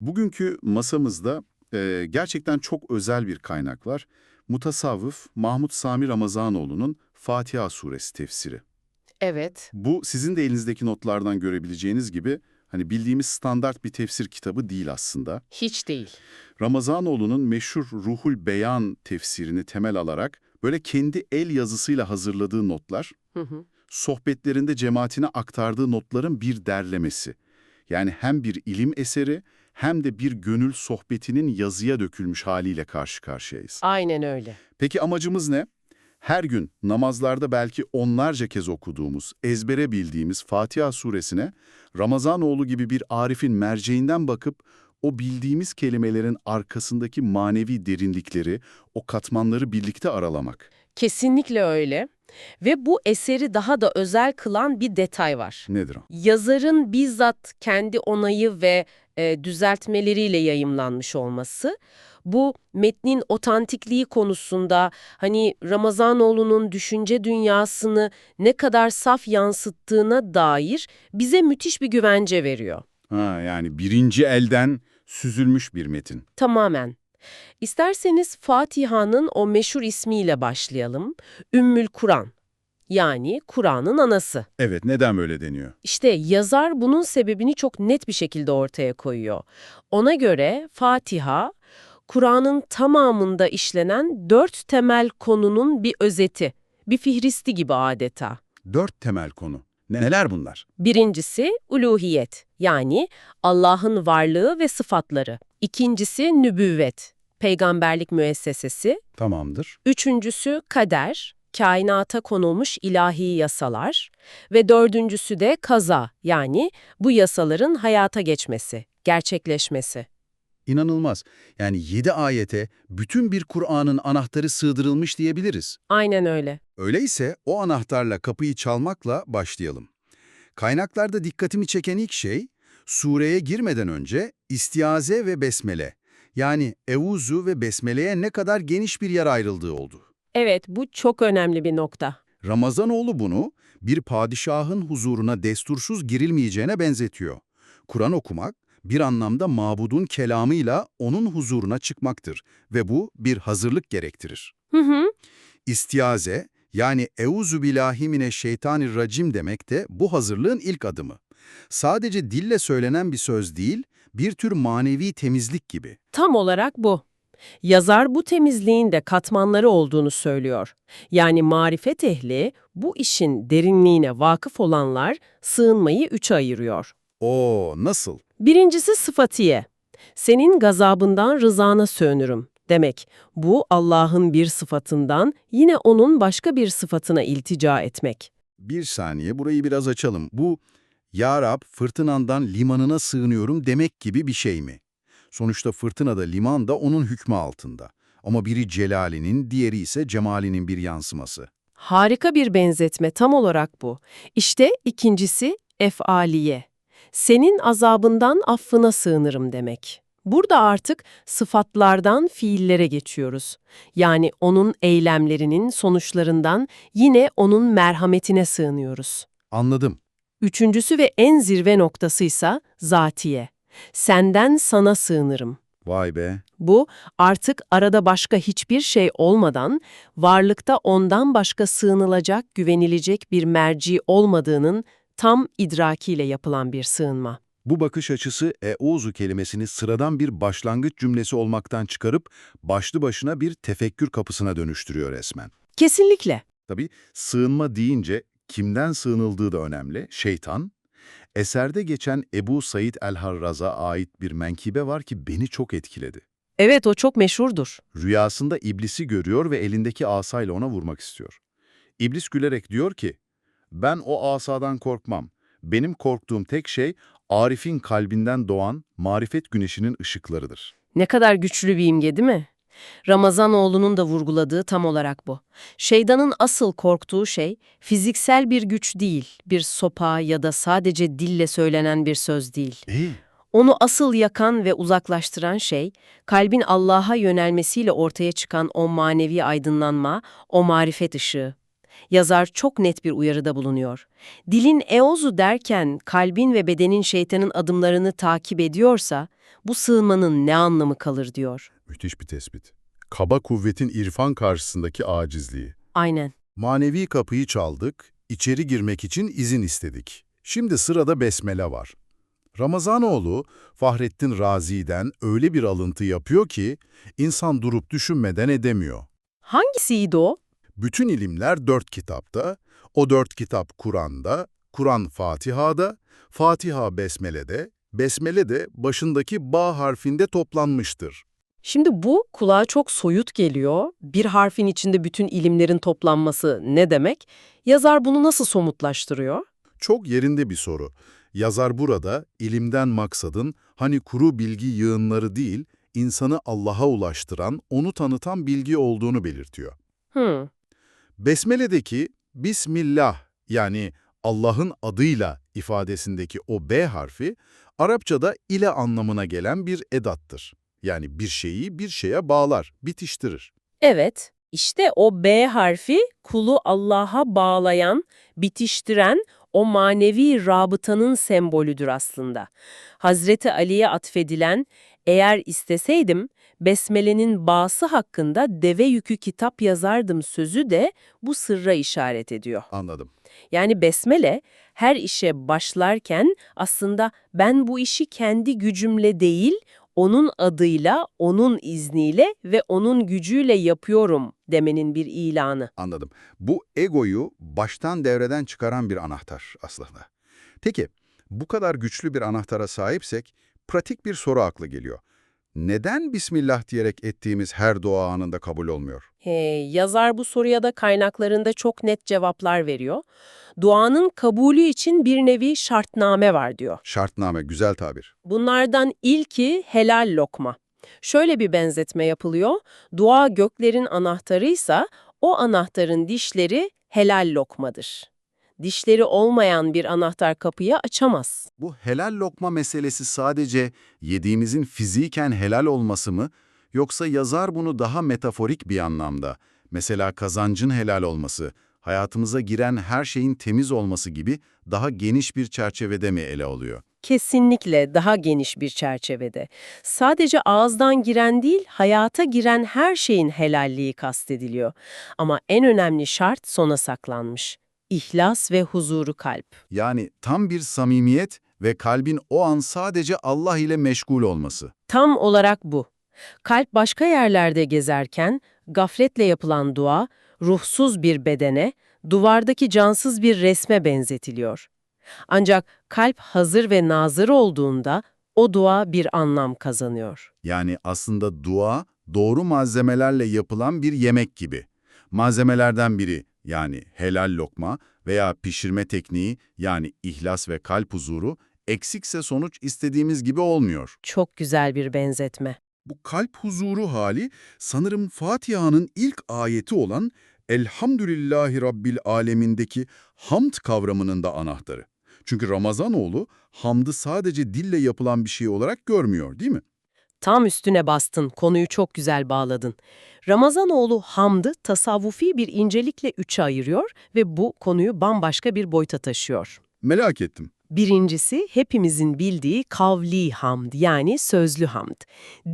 Bugünkü masamızda e, gerçekten çok özel bir kaynak var. Mutasavvıf Mahmut Sami Ramazanoğlu'nun Fatiha suresi tefsiri. Evet. Bu sizin de elinizdeki notlardan görebileceğiniz gibi hani bildiğimiz standart bir tefsir kitabı değil aslında. Hiç değil. Ramazanoğlu'nun meşhur Ruhul Beyan tefsirini temel alarak böyle kendi el yazısıyla hazırladığı notlar, Hı hı. sohbetlerinde cemaatine aktardığı notların bir derlemesi. Yani hem bir ilim eseri hem de bir gönül sohbetinin yazıya dökülmüş haliyle karşı karşıyayız. Aynen öyle. Peki amacımız ne? Her gün namazlarda belki onlarca kez okuduğumuz, ezbere bildiğimiz Fatiha suresine Ramazanoğlu gibi bir arifin merceğinden bakıp o bildiğimiz kelimelerin arkasındaki manevi derinlikleri, o katmanları birlikte aralamak. Kesinlikle öyle. Ve bu eseri daha da özel kılan bir detay var. Nedir o? Yazarın bizzat kendi onayı ve e, düzeltmeleriyle yayımlanmış olması, bu metnin otantikliği konusunda hani Ramazanoğlu'nun düşünce dünyasını ne kadar saf yansıttığına dair bize müthiş bir güvence veriyor. Ha, yani birinci elden süzülmüş bir metin. Tamamen. İsterseniz Fatiha'nın o meşhur ismiyle başlayalım. Ümmül Kur'an. Yani Kur'an'ın anası. Evet, neden böyle deniyor? İşte yazar bunun sebebini çok net bir şekilde ortaya koyuyor. Ona göre Fatiha, Kur'an'ın tamamında işlenen dört temel konunun bir özeti, bir fihristi gibi adeta. Dört temel konu. Ne- Neler bunlar? Birincisi uluhiyet, yani Allah'ın varlığı ve sıfatları. İkincisi nübüvvet, peygamberlik müessesesi. Tamamdır. Üçüncüsü kader, kainata konulmuş ilahi yasalar. Ve dördüncüsü de kaza, yani bu yasaların hayata geçmesi, gerçekleşmesi. İnanılmaz. Yani 7 ayete bütün bir Kur'an'ın anahtarı sığdırılmış diyebiliriz. Aynen öyle. Öyleyse o anahtarla kapıyı çalmakla başlayalım. Kaynaklarda dikkatimi çeken ilk şey, sureye girmeden önce istiaze ve besmele, yani evuzu ve besmeleye ne kadar geniş bir yer ayrıldığı oldu. Evet, bu çok önemli bir nokta. Ramazanoğlu bunu bir padişahın huzuruna destursuz girilmeyeceğine benzetiyor. Kur'an okumak, bir anlamda mabudun kelamıyla onun huzuruna çıkmaktır ve bu bir hazırlık gerektirir. Hı hı. İstiaze, yani euzu billahi mineşşeytanirracim demek de bu hazırlığın ilk adımı. Sadece dille söylenen bir söz değil, bir tür manevi temizlik gibi. Tam olarak bu. Yazar bu temizliğin de katmanları olduğunu söylüyor. Yani marifet ehli, bu işin derinliğine vakıf olanlar sığınmayı üçe ayırıyor. Oo, nasıl? Birincisi sıfatiye. Senin gazabından rızana sığınırım demek. Bu Allah'ın bir sıfatından yine onun başka bir sıfatına iltica etmek. Bir saniye, burayı biraz açalım. Bu, Ya Rab, fırtınandan limanına sığınıyorum demek gibi bir şey mi? Sonuçta fırtınada liman da onun hükmü altında. Ama biri celalinin, diğeri ise cemalinin bir yansıması. Harika bir benzetme tam olarak bu. İşte ikincisi efaliye. Senin azabından affına sığınırım demek. Burada artık sıfatlardan fiillere geçiyoruz. Yani onun eylemlerinin sonuçlarından yine onun merhametine sığınıyoruz. Anladım. Üçüncüsü ve en zirve noktasıysa zatiye. Senden sana sığınırım. Vay be. Bu artık arada başka hiçbir şey olmadan varlıkta ondan başka sığınılacak, güvenilecek bir merci olmadığının tam idrakiyle yapılan bir sığınma. Bu bakış açısı euzu kelimesini sıradan bir başlangıç cümlesi olmaktan çıkarıp başlı başına bir tefekkür kapısına dönüştürüyor resmen. Kesinlikle. Tabii sığınma deyince kimden sığınıldığı da önemli. Şeytan. Eserde geçen Ebu Said el-Harraz'a ait bir menkibe var ki beni çok etkiledi. Evet o çok meşhurdur. Rüyasında iblisi görüyor ve elindeki asayla ona vurmak istiyor. İblis gülerek diyor ki, ben o asadan korkmam. Benim korktuğum tek şey Arif'in kalbinden doğan marifet güneşinin ışıklarıdır. Ne kadar güçlü bir imge değil mi? Ramazanoğlu'nun da vurguladığı tam olarak bu. Şeytanın asıl korktuğu şey fiziksel bir güç değil, bir sopa ya da sadece dille söylenen bir söz değil. İyi. Onu asıl yakan ve uzaklaştıran şey, kalbin Allah'a yönelmesiyle ortaya çıkan o manevi aydınlanma, o marifet ışığı. Yazar çok net bir uyarıda bulunuyor. Dilin eozu derken kalbin ve bedenin şeytanın adımlarını takip ediyorsa bu sığınmanın ne anlamı kalır diyor. Müthiş bir tespit. Kaba kuvvetin irfan karşısındaki acizliği. Aynen. Manevi kapıyı çaldık, içeri girmek için izin istedik. Şimdi sırada besmele var. Ramazanoğlu, Fahrettin Razi'den öyle bir alıntı yapıyor ki, insan durup düşünmeden edemiyor. Hangisiydi o? Bütün ilimler dört kitapta, o dört kitap Kur'an'da, Kur'an Fatiha'da, Fatiha Besmele'de, Besmele de başındaki ba harfinde toplanmıştır. Şimdi bu kulağa çok soyut geliyor. Bir harfin içinde bütün ilimlerin toplanması ne demek? Yazar bunu nasıl somutlaştırıyor? Çok yerinde bir soru. Yazar burada ilimden maksadın hani kuru bilgi yığınları değil, insanı Allah'a ulaştıran, onu tanıtan bilgi olduğunu belirtiyor. Hmm. Besmele'deki Bismillah yani Allah'ın adıyla ifadesindeki o B harfi, Arapçada ile anlamına gelen bir edattır. Yani bir şeyi bir şeye bağlar, bitiştirir. Evet, işte o B harfi kulu Allah'a bağlayan, bitiştiren o manevi rabıtanın sembolüdür aslında. Hazreti Ali'ye atfedilen, eğer isteseydim, Besmele'nin bağısı hakkında deve yükü kitap yazardım sözü de bu sırra işaret ediyor. Anladım. Yani besmele her işe başlarken aslında ben bu işi kendi gücümle değil, onun adıyla, onun izniyle ve onun gücüyle yapıyorum demenin bir ilanı. Anladım. Bu egoyu baştan devreden çıkaran bir anahtar aslında. Peki, bu kadar güçlü bir anahtara sahipsek pratik bir soru aklı geliyor. Neden Bismillah diyerek ettiğimiz her dua anında kabul olmuyor? Hey, yazar bu soruya da kaynaklarında çok net cevaplar veriyor. Duanın kabulü için bir nevi şartname var diyor. Şartname, güzel tabir. Bunlardan ilki helal lokma. Şöyle bir benzetme yapılıyor. Dua göklerin anahtarıysa o anahtarın dişleri helal lokmadır. Dişleri olmayan bir anahtar kapıyı açamaz. Bu helal lokma meselesi sadece yediğimizin fiziken helal olması mı, yoksa yazar bunu daha metaforik bir anlamda, mesela kazancın helal olması, hayatımıza giren her şeyin temiz olması gibi daha geniş bir çerçevede mi ele alıyor? Kesinlikle daha geniş bir çerçevede. Sadece ağızdan giren değil, hayata giren her şeyin helalliği kastediliyor. Ama en önemli şart sona saklanmış. İhlas ve huzuru kalp. Yani tam bir samimiyet ve kalbin o an sadece Allah ile meşgul olması. Tam olarak bu. Kalp başka yerlerde gezerken, gafletle yapılan dua, ruhsuz bir bedene, duvardaki cansız bir resme benzetiliyor. Ancak kalp hazır ve nazır olduğunda o dua bir anlam kazanıyor. Yani aslında dua doğru malzemelerle yapılan bir yemek gibi. Malzemelerden biri yani helal lokma veya pişirme tekniği yani ihlas ve kalp huzuru eksikse sonuç istediğimiz gibi olmuyor. Çok güzel bir benzetme. Bu kalp huzuru hali sanırım Fatiha'nın ilk ayeti olan Elhamdülillahi Rabbil Alemindeki hamd kavramının da anahtarı. Çünkü Ramazanoğlu hamdı sadece dille yapılan bir şey olarak görmüyor değil mi? Tam üstüne bastın, konuyu çok güzel bağladın. Ramazanoğlu hamdı tasavvufi bir incelikle üçe ayırıyor ve bu konuyu bambaşka bir boyuta taşıyor. Merak ettim. Birincisi hepimizin bildiği kavli hamd yani sözlü hamd.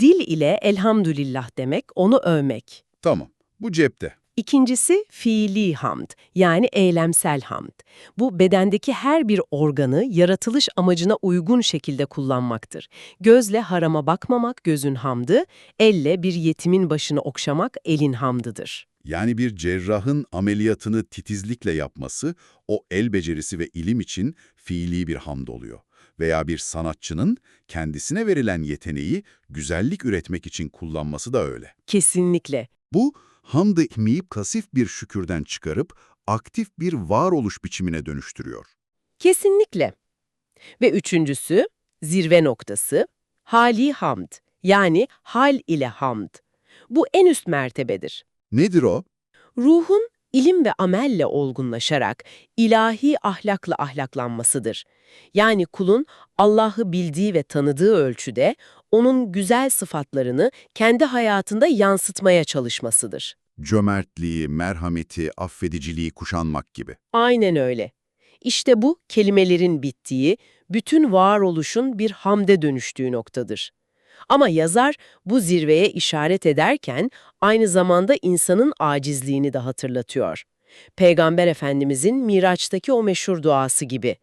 Dil ile elhamdülillah demek, onu övmek. Tamam, bu cepte. İkincisi fiili hamd yani eylemsel hamd. Bu bedendeki her bir organı yaratılış amacına uygun şekilde kullanmaktır. Gözle harama bakmamak gözün hamdı, elle bir yetimin başını okşamak elin hamdıdır. Yani bir cerrahın ameliyatını titizlikle yapması, o el becerisi ve ilim için fiili bir hamd oluyor. Veya bir sanatçının kendisine verilen yeteneği güzellik üretmek için kullanması da öyle. Kesinlikle. Bu, hamd etmeyip kasif bir şükürden çıkarıp aktif bir varoluş biçimine dönüştürüyor. Kesinlikle. Ve üçüncüsü, zirve noktası, hali hamd yani hal ile hamd. Bu en üst mertebedir. Nedir o? Ruhun ilim ve amelle olgunlaşarak ilahi ahlakla ahlaklanmasıdır. Yani kulun Allah'ı bildiği ve tanıdığı ölçüde onun güzel sıfatlarını kendi hayatında yansıtmaya çalışmasıdır. Cömertliği, merhameti, affediciliği kuşanmak gibi. Aynen öyle. İşte bu kelimelerin bittiği, bütün varoluşun bir hamde dönüştüğü noktadır. Ama yazar bu zirveye işaret ederken aynı zamanda insanın acizliğini de hatırlatıyor. Peygamber Efendimizin Miraç'taki o meşhur duası gibi.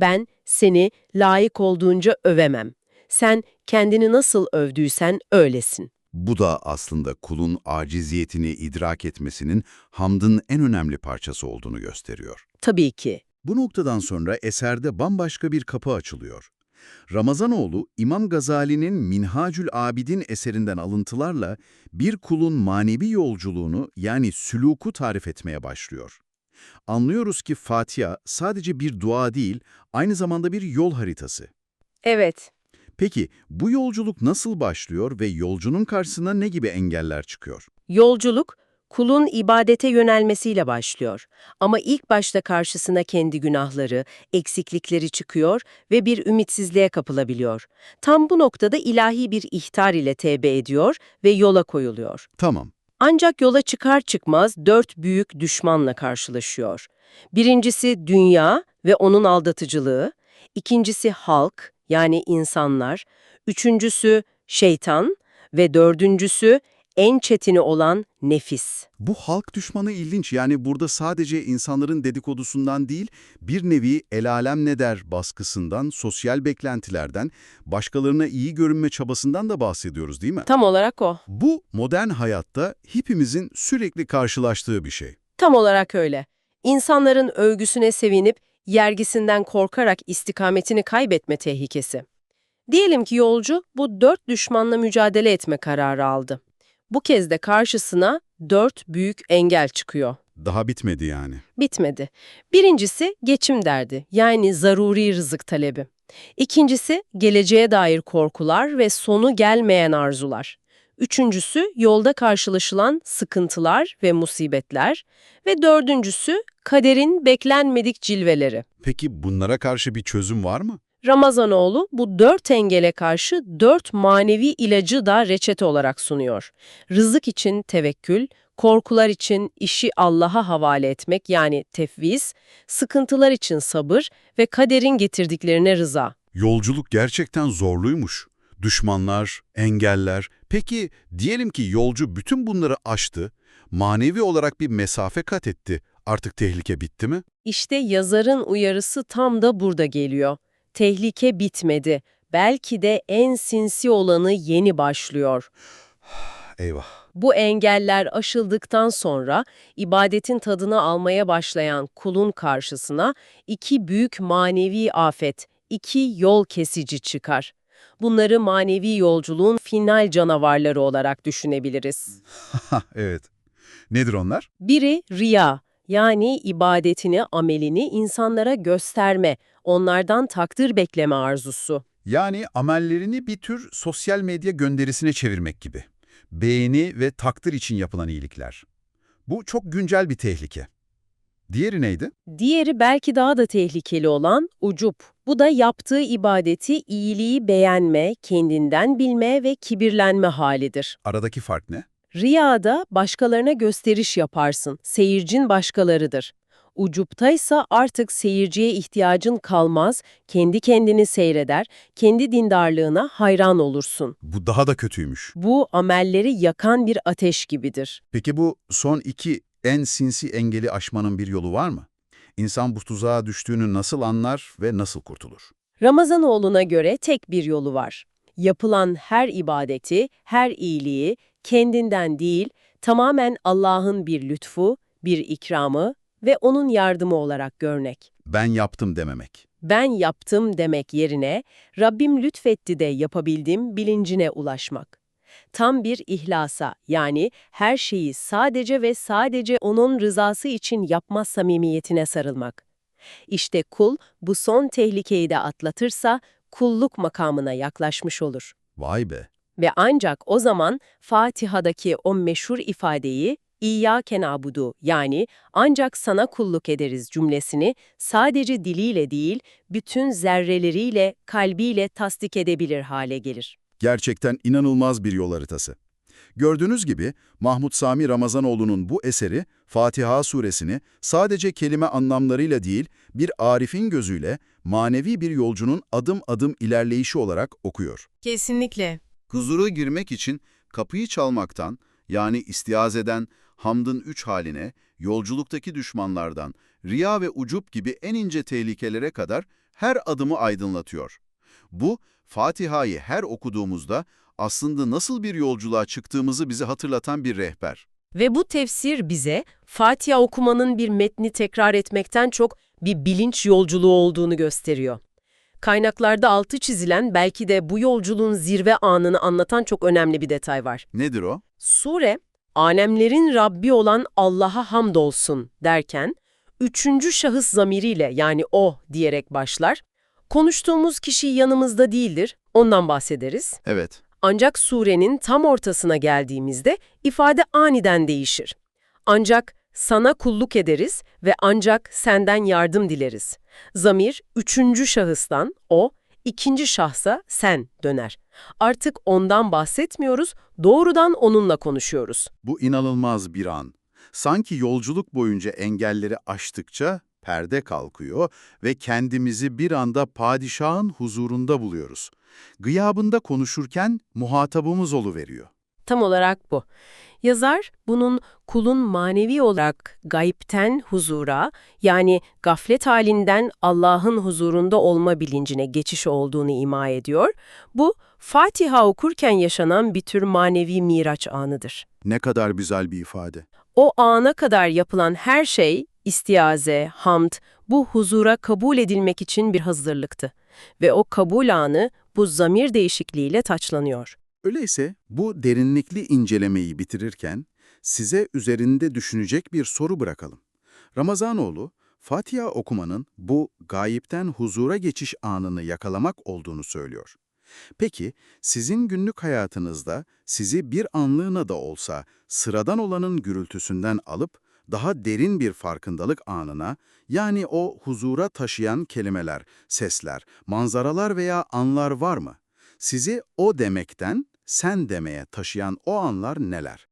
Ben seni layık olduğunca övemem. Sen kendini nasıl övdüysen öylesin. Bu da aslında kulun aciziyetini idrak etmesinin hamdın en önemli parçası olduğunu gösteriyor. Tabii ki. Bu noktadan sonra eserde bambaşka bir kapı açılıyor. Ramazanoğlu, İmam Gazali'nin Minhacül Abidin eserinden alıntılarla bir kulun manevi yolculuğunu yani süluku tarif etmeye başlıyor. Anlıyoruz ki Fatiha sadece bir dua değil, aynı zamanda bir yol haritası. Evet. Peki bu yolculuk nasıl başlıyor ve yolcunun karşısına ne gibi engeller çıkıyor? Yolculuk, kulun ibadete yönelmesiyle başlıyor. Ama ilk başta karşısına kendi günahları, eksiklikleri çıkıyor ve bir ümitsizliğe kapılabiliyor. Tam bu noktada ilahi bir ihtar ile tevbe ediyor ve yola koyuluyor. Tamam, Ancak yola çıkar çıkmaz dört büyük düşmanla karşılaşıyor. Birincisi dünya ve onun aldatıcılığı, ikincisi halk yani insanlar, üçüncüsü şeytan ve dördüncüsü en çetini olan nefis. Bu halk düşmanı ilginç. Yani burada sadece insanların dedikodusundan değil, bir nevi el alem ne der baskısından, sosyal beklentilerden, başkalarına iyi görünme çabasından da bahsediyoruz değil mi? Tam olarak o. Bu modern hayatta hepimizin sürekli karşılaştığı bir şey. Tam olarak öyle. İnsanların övgüsüne sevinip yergisinden korkarak istikametini kaybetme tehlikesi. Diyelim ki yolcu bu dört düşmanla mücadele etme kararı aldı. Bu kez de karşısına dört büyük engel çıkıyor. Daha bitmedi yani. Bitmedi. Birincisi geçim derdi, yani zaruri rızık talebi. İkincisi geleceğe dair korkular ve sonu gelmeyen arzular. Üçüncüsü yolda karşılaşılan sıkıntılar ve musibetler. Ve dördüncüsü kaderin beklenmedik cilveleri. Peki bunlara karşı bir çözüm var mı? Ramazanoğlu bu dört engele karşı dört manevi ilacı da reçete olarak sunuyor. Rızık için tevekkül, korkular için işi Allah'a havale etmek yani tefviz, sıkıntılar için sabır ve kaderin getirdiklerine rıza. Yolculuk gerçekten zorluymuş. Düşmanlar, engeller. Peki diyelim ki yolcu bütün bunları aştı, manevi olarak bir mesafe kat etti. Artık tehlike bitti mi? İşte yazarın uyarısı tam da burada geliyor. Tehlike bitmedi. Belki de en sinsi olanı yeni başlıyor. Eyvah. Bu engeller aşıldıktan sonra ibadetin tadını almaya başlayan kulun karşısına iki büyük manevi afet, iki yol kesici çıkar. Bunları manevi yolculuğun final canavarları olarak düşünebiliriz. evet. Nedir onlar? Biri riya, yani ibadetini, amelini insanlara gösterme, onlardan takdir bekleme arzusu. Yani amellerini bir tür sosyal medya gönderisine çevirmek gibi. Beğeni ve takdir için yapılan iyilikler. Bu çok güncel bir tehlike. Diğeri neydi? Diğeri belki daha da tehlikeli olan ucup. Bu da yaptığı ibadeti, iyiliği beğenme, kendinden bilme ve kibirlenme halidir. Aradaki fark ne? Riyada başkalarına gösteriş yaparsın, seyircin başkalarıdır. Ucuptaysa artık seyirciye ihtiyacın kalmaz, kendi kendini seyreder, kendi dindarlığına hayran olursun. Bu daha da kötüymüş. Bu amelleri yakan bir ateş gibidir. Peki bu son iki en sinsi engeli aşmanın bir yolu var mı? İnsan bu tuzağa düştüğünü nasıl anlar ve nasıl kurtulur? Ramazanoğlu'na göre tek bir yolu var. Yapılan her ibadeti, her iyiliği kendinden değil, tamamen Allah'ın bir lütfu, bir ikramı ve O'nun yardımı olarak görmek. Ben yaptım dememek. Ben yaptım demek yerine Rabbim lütfetti de yapabildim bilincine ulaşmak. Tam bir ihlasa yani her şeyi sadece ve sadece O'nun rızası için yapma samimiyetine sarılmak. İşte kul bu son tehlikeyi de atlatırsa kulluk makamına yaklaşmış olur. Vay be. Ve ancak o zaman Fatiha'daki o meşhur ifadeyi İyyâke na'budu yani ancak sana kulluk ederiz cümlesini sadece diliyle değil, bütün zerreleriyle, kalbiyle tasdik edebilir hale gelir. Gerçekten inanılmaz bir yol haritası. Gördüğünüz gibi Mahmut Sami Ramazanoğlu'nun bu eseri Fatiha suresini sadece kelime anlamlarıyla değil bir arifin gözüyle manevi bir yolcunun adım adım ilerleyişi olarak okuyor. Kesinlikle. Huzura girmek için kapıyı çalmaktan yani istiyazeden hamdın üç haline, yolculuktaki düşmanlardan, riya ve ucup gibi en ince tehlikelere kadar her adımı aydınlatıyor. Bu, Fatiha'yı her okuduğumuzda aslında nasıl bir yolculuğa çıktığımızı bize hatırlatan bir rehber. Ve bu tefsir bize Fatiha okumanın bir metni tekrar etmekten çok bir bilinç yolculuğu olduğunu gösteriyor. Kaynaklarda altı çizilen belki de bu yolculuğun zirve anını anlatan çok önemli bir detay var. Nedir o? Sure, alemlerin Rabbi olan Allah'a hamdolsun derken, üçüncü şahıs zamiriyle yani o diyerek başlar. Konuştuğumuz kişi yanımızda değildir, ondan bahsederiz. Evet. Ancak surenin tam ortasına geldiğimizde ifade aniden değişir. Ancak sana kulluk ederiz ve ancak senden yardım dileriz. Zamir üçüncü şahıstan o, ikinci şahsa sen döner. Artık ondan bahsetmiyoruz, doğrudan onunla konuşuyoruz. Bu inanılmaz bir an. Sanki yolculuk boyunca engelleri aştıkça perde kalkıyor ve kendimizi bir anda padişahın huzurunda buluyoruz. Gıyabında konuşurken muhatabımız oluveriyor. Tam olarak bu. Yazar bunun kulun manevi olarak gayipten huzura yani gaflet halinden Allah'ın huzurunda olma bilincine geçiş olduğunu ima ediyor. Bu Fatiha okurken yaşanan bir tür manevi miraç anıdır. Ne kadar güzel bir ifade. O ana kadar yapılan her şey, istiaze, hamd, bu huzura kabul edilmek için bir hazırlıktı. Ve o kabul anı bu zamir değişikliğiyle taçlanıyor. Öyleyse bu derinlikli incelemeyi bitirirken size üzerinde düşünecek bir soru bırakalım. Ramazanoğlu, Fatiha okumanın bu gayipten huzura geçiş anını yakalamak olduğunu söylüyor. Peki sizin günlük hayatınızda sizi bir anlığına da olsa sıradan olanın gürültüsünden alıp daha derin bir farkındalık anına, yani o huzura taşıyan kelimeler, sesler, manzaralar veya anlar var mı? Sizi o demekten sen demeye taşıyan o anlar neler?